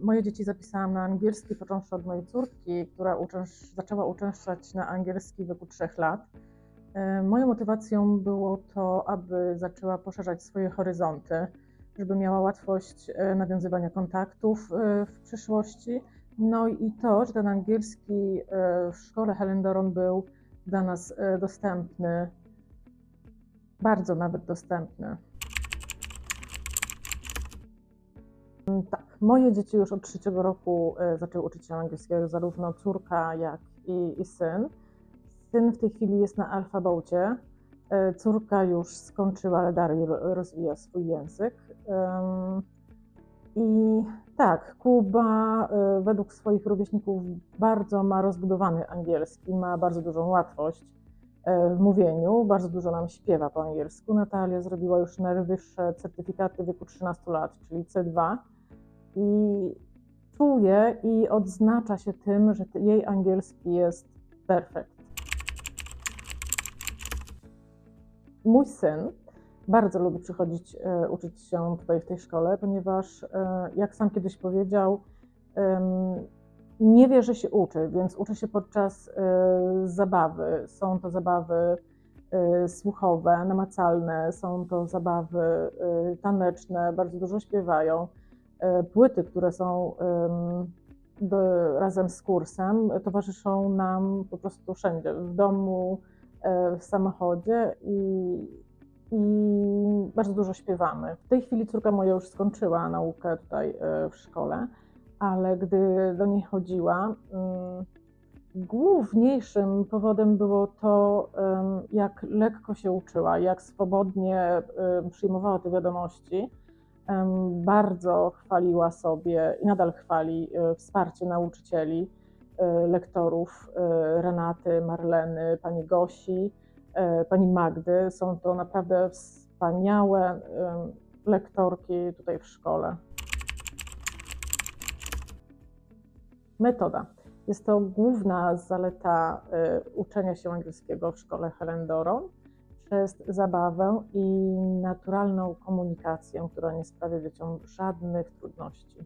Moje dzieci zapisałam na angielski, począwszy od mojej córki, która uczęsz- zaczęła uczęszczać na angielski w wieku 3 lat. Moją motywacją było to, aby zaczęła poszerzać swoje horyzonty, żeby miała łatwość e, nawiązywania kontaktów e, w przyszłości. No i to, że ten angielski e, w szkole Helen Doron był dla nas dostępny, bardzo nawet dostępny. Tak, moje dzieci już od trzeciego roku e, zaczęły uczyć się angielskiego, zarówno córka, jak i, i syn. Syn w tej chwili jest na alfabecie. E, Córka już skończyła, ale dalej ro- rozwija swój język. I tak, Kuba e, według swoich rówieśników bardzo ma rozbudowany angielski, ma bardzo dużą łatwość w mówieniu, bardzo dużo nam śpiewa po angielsku. Natalia zrobiła już najwyższe certyfikaty wieku 13 lat, czyli C2 i czuje i odznacza się tym, że jej angielski jest perfekt. Mój syn bardzo lubi przychodzić e, uczyć się tutaj w tej szkole, ponieważ, e, jak sam kiedyś powiedział, nie wie, że się uczy, więc uczy się podczas e, zabawy. Są to zabawy słuchowe, namacalne, są to zabawy taneczne, bardzo dużo śpiewają płyty, które są do, razem z kursem, towarzyszą nam po prostu wszędzie, w domu, e, w samochodzie i, i bardzo dużo śpiewamy. W tej chwili córka moja już skończyła naukę tutaj e, w szkole, ale gdy do niej chodziła, mm, główniejszym powodem było to, jak lekko się uczyła, jak swobodnie przyjmowała te wiadomości. Bardzo chwaliła sobie i nadal chwali e, wsparcie nauczycieli, e, lektorów e, Renaty, Marleny, pani Gosi, pani Magdy. Są to naprawdę wspaniałe lektorki tutaj w szkole. Metoda. Jest to główna zaleta uczenia się angielskiego w szkole Helen Doron przez zabawę i naturalną komunikację, która nie sprawia dzieciom żadnych trudności.